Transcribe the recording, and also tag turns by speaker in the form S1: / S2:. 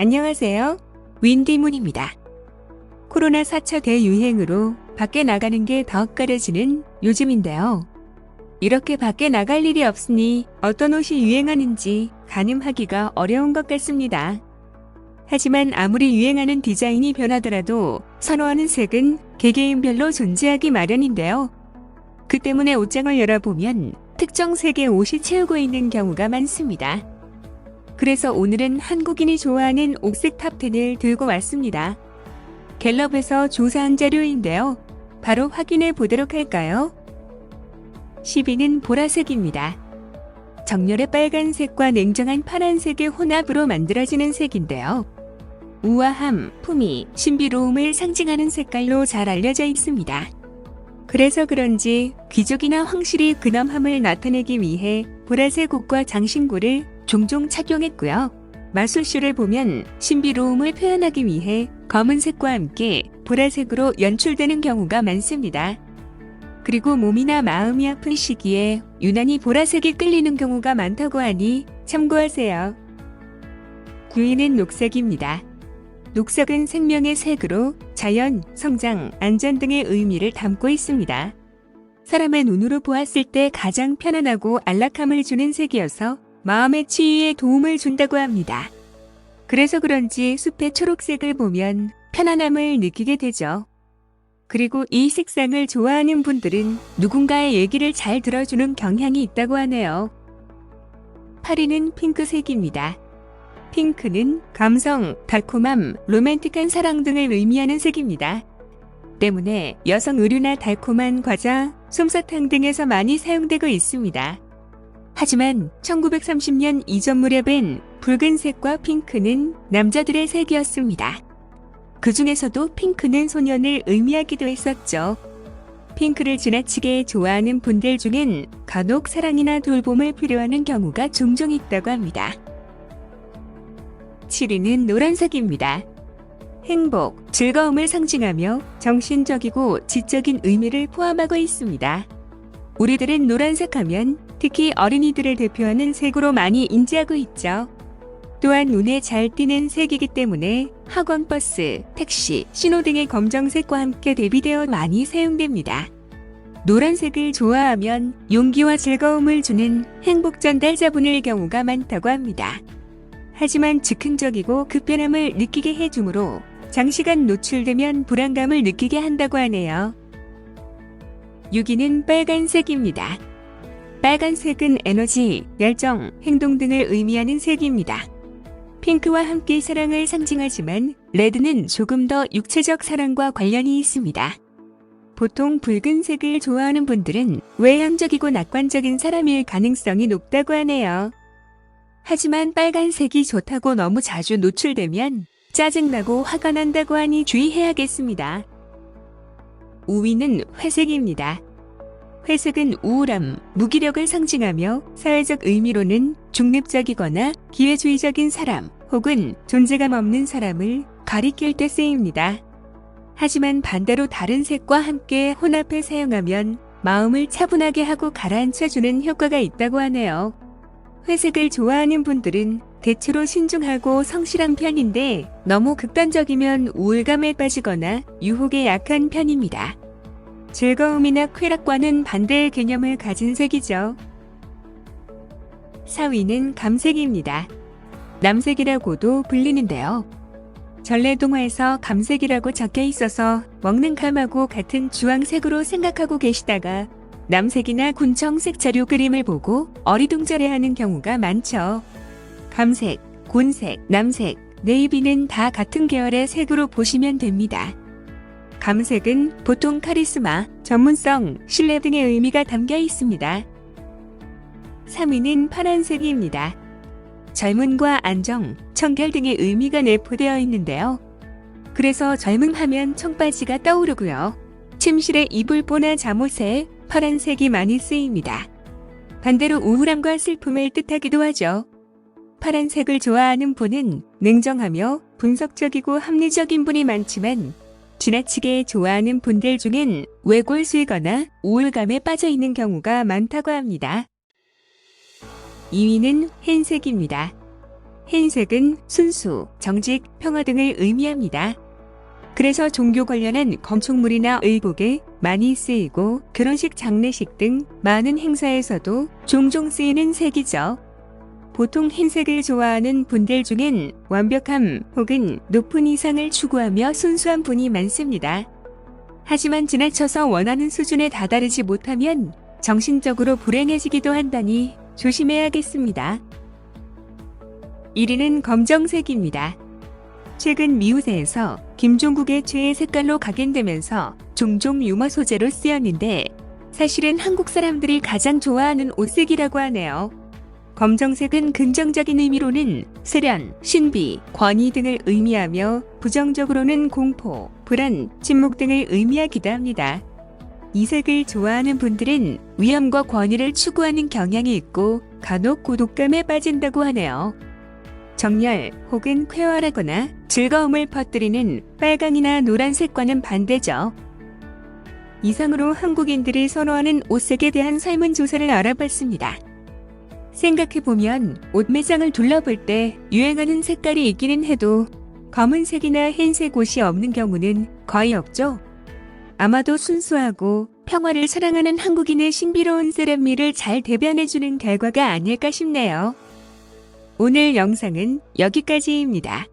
S1: 안녕하세요. 윈디문입니다. 코로나 4차 대유행으로 밖에 나가는 게더 꺼려지는 요즘인데요. 이렇게 밖에 나갈 일이 없으니 어떤 옷이 유행하는지 가늠하기가 어려운 것 같습니다. 하지만 아무리 유행하는 디자인이 변하더라도 선호하는 색은 개개인별로 존재하기 마련인데요. 그 때문에 옷장을 열어보면 특정 색의 옷이 채우고 있는 경우가 많습니다. 그래서 오늘은 한국인이 좋아하는 옥색 탑10을 들고 왔습니다. 갤럽에서 조사한 자료인데요. 바로 확인해 보도록 할까요? 10위는 보라색입니다. 정렬의 빨간색과 냉정한 파란색의 혼합으로 만들어지는 색인데요. 우아함, 품위, 신비로움을 상징하는 색깔로 잘 알려져 있습니다. 그래서 그런지 귀족이나 황실이 근엄함을 나타내기 위해 보라색 옷과 장신구를 종종 착용했고요. 마술쇼를 보면 신비로움을 표현하기 위해 검은색과 함께 보라색으로 연출되는 경우가 많습니다. 그리고 몸이나 마음이 아픈 시기에 유난히 보라색이 끌리는 경우가 많다고 하니 참고하세요. 9위는 녹색입니다. 녹색은 생명의 색으로 자연, 성장, 안전 등의 의미를 담고 있습니다. 사람의 눈으로 보았을 때 가장 편안하고 안락함을 주는 색이어서 마음의 치유에 도움을 준다고 합니다. 그래서 그런지 숲의 초록색을 보면 편안함을 느끼게 되죠. 그리고 이 색상을 좋아하는 분들은 누군가의 얘기를 잘 들어주는 경향이 있다고 하네요. 8위는 핑크색입니다. 핑크는 감성, 달콤함, 로맨틱한 사랑 등을 의미하는 색입니다. 때문에 여성 의류나 달콤한 과자, 솜사탕 등에서 많이 사용되고 있습니다. 하지만 1930년 이전 무렵엔 붉은색과 핑크는 남자들의 색이었습니다. 그 중에서도 핑크는 소년을 의미하기도 했었죠. 핑크를 지나치게 좋아하는 분들 중엔 간혹 사랑이나 돌봄을 필요하는 경우가 종종 있다고 합니다. 7위는 노란색입니다. 행복, 즐거움을 상징하며 정신적이고 지적인 의미를 포함하고 있습니다. 우리들은 노란색 하면 특히 어린이들을 대표하는 색으로 많이 인지하고 있죠. 또한 눈에 잘 띄는 색이기 때문에 학원 버스, 택시, 신호 등의 검정색과 함께 대비되어 많이 사용됩니다. 노란색을 좋아하면 용기와 즐거움을 주는 행복 전달 자분일 경우가 많다고 합니다. 하지만 즉흥적이고 급변함을 느끼게 해주므로 장시간 노출되면 불안감을 느끼게 한다고 하네요. 6위는 빨간색입니다. 빨간색은 에너지, 열정, 행동 등을 의미하는 색입니다. 핑크와 함께 사랑을 상징하지만 레드는 조금 더 육체적 사랑과 관련이 있습니다. 보통 붉은색을 좋아하는 분들은 외향적이고 낙관적인 사람일 가능성이 높다고 하네요. 하지만 빨간색이 좋다고 너무 자주 노출되면 짜증나고 화가 난다고 하니 주의해야겠습니다. 5위는 회색입니다. 회색은 우울함, 무기력을 상징하며 사회적 의미로는 중립적이거나 기회주의적인 사람 혹은 존재감 없는 사람을 가리킬 때 쓰입니다. 하지만 반대로 다른 색과 함께 혼합해 사용하면 마음을 차분하게 하고 가라앉혀주는 효과가 있다고 하네요. 회색을 좋아하는 분들은 대체로 신중하고 성실한 편인데 너무 극단적이면 우울감에 빠지거나 유혹에 약한 편입니다. 즐거움이나 쾌락과는 반대의 개념을 가진 색이죠. 4위는 감색입니다. 남색이라고도 불리는데요. 전래동화에서 감색이라고 적혀 있어서 먹는 감하고 같은 주황색으로 생각하고 계시다가 남색이나 군청색 자료 그림을 보고 어리둥절해하는 경우가 많죠. 감색, 곤색, 남색, 네이비는 다 같은 계열의 색으로 보시면 됩니다. 감색은 보통 카리스마, 전문성, 신뢰 등의 의미가 담겨 있습니다. 3위는 파란색입니다. 젊음과 안정, 청결 등의 의미가 내포되어 있는데요. 그래서 젊음 하면 청바지가 떠오르고요. 침실에 이불보나 잠옷에 파란색이 많이 쓰입니다. 반대로 우울함과 슬픔을 뜻하기도 하죠. 파란색을 좋아하는 분은 냉정하며 분석적이고 합리적인 분이 많지만 지나치게 좋아하는 분들 중엔 외골수이거나 우울감에 빠져 있는 경우가 많다고 합니다. 2위는 흰색입니다. 흰색은 순수, 정직, 평화 등을 의미합니다. 그래서 종교 관련한 건축물이나 의복에 많이 쓰이고 결혼식, 장례식 등 많은 행사에서도 종종 쓰이는 색이죠. 보통 흰색을 좋아하는 분들 중엔 완벽함 혹은 높은 이상을 추구하며 순수한 분이 많습니다. 하지만 지나쳐서 원하는 수준에 다다르지 못하면 정신적으로 불행해지기도 한다니 조심해야겠습니다. 1위는 검정색입니다. 최근 미우새에서 김종국의 최애 색깔로 각인되면서 종종 유머 소재로 쓰였는데 사실은 한국 사람들이 가장 좋아하는 옷색이라고 하네요. 검정색은 긍정적인 의미로는 세련, 신비, 권위 등을 의미하며 부정적으로는 공포, 불안, 침묵 등을 의미하기도 합니다. 이 색을 좋아하는 분들은 위험과 권위를 추구하는 경향이 있고 간혹 고독감에 빠진다고 하네요. 정열 혹은 쾌활하거나 즐거움을 퍼뜨리는 빨강이나 노란색과는 반대죠. 이상으로 한국인들이 선호하는 옷색에 대한 설문조사를 알아봤습니다. 생각해보면 옷 매장을 둘러볼 때 유행하는 색깔이 있기는 해도 검은색이나 흰색 옷이 없는 경우는 거의 없죠. 아마도 순수하고 평화를 사랑하는 한국인의 신비로운 세련미를 잘 대변해주는 결과가 아닐까 싶네요. 오늘 영상은 여기까지입니다.